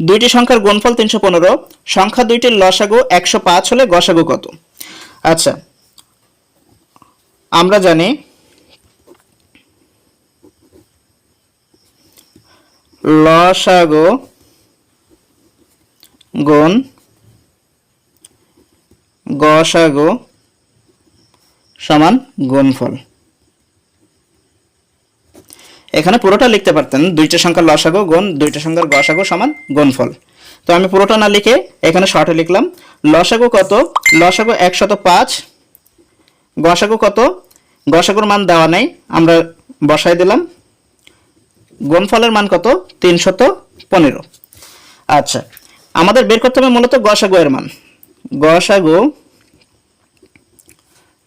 দুইটি সংখ্যার গুণফল তিনশো পনেরো, সংখ্যা দুইটির লসাগু একশো পাঁচ হলে গসাগু কত? আচ্ছা আমরা জানি লসাগু গুণ গসাগু সমান গুণফল। এখানে পুরোটা লিখতে পারতেন। দুইটা সংখ্যার লসাগু গুণ, দুইটা সংখ্যার গসাগু সমান গুণফল। তো আমি পুরোটা না লিখে এখানে শর্টে লিখলাম। লসাগু কত? লসাগু একশত পাঁচ। গসাগু কত? গসাগুর মান দেওয়া নেই, আমরা বসাই দিলাম। গুণফলের মান কত? তিনশত পনেরো। আচ্ছা আমাদের বের করতে হবে মূলত গসাগো এর মান। গসাগু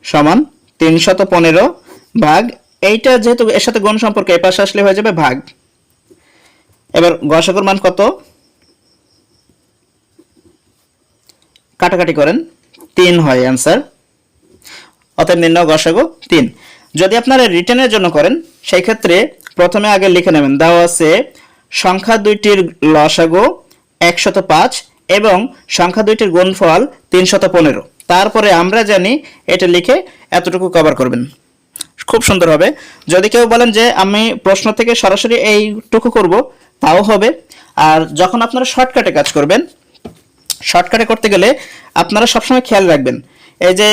সমান তিনশত পনেরো ভাগ এইটা যেহেতু এর সাথে গুণ সম্পর্ক, এই পাশে আসলে হয়ে যাবে ভাগ। এবার গসাগুর মান কত? কাটাকাটি করেন, তিন হয় অ্যান্সার অতএব নির্ণয় গসাগু তিন। যদি আপনারা রিটার্নের জন্য করেন, সেই ক্ষেত্রে প্রথমে আগে লিখে নেবেন, দেওয়া আছে সংখ্যা দুইটির লসাগু একশত পাঁচ এবং সংখ্যা দুইটির গুণফল তিনশত পনেরো। তারপরে আমরা জানি এটা লিখে এতটুকু কভার করবেন। খুব সুন্দর হবে। যদি কেউ বলেন যে আমি প্রশ্ন থেকে সরাসরি এইটুকু করব, তাও হবে। আর যখন আপনারা শর্টকাটে কাজ করবেন, শর্টকাটে করতে গেলে আপনারা সবসময় খেয়াল রাখবেন। এই যে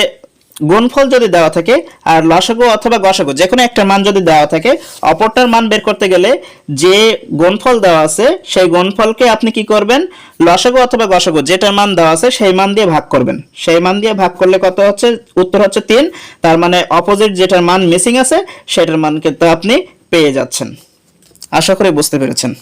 গুণফল যদি দেওয়া থাকে আর লসাগু অথবা গসাগু যে কোনো একটা মান যদি দেওয়া থাকে, অপরটার মান বের করতে গেলে যে গুণফল দেওয়া আছে, সেই গুণফলকে আপনি কি করবেন? লসাগু অথবা গসাগু, যেটার মান দেওয়া আছে, সেই মান দিয়ে ভাগ করবেন। সেই মান দিয়ে ভাগ করলে কত হচ্ছে? উত্তর হচ্ছে তিন। তার মানে অপোজিট যেটার মান মিসিং আছে, সেটার মানকে তো আপনি পেয়ে যাচ্ছেন। আশা করি বুঝতে পেরেছেন।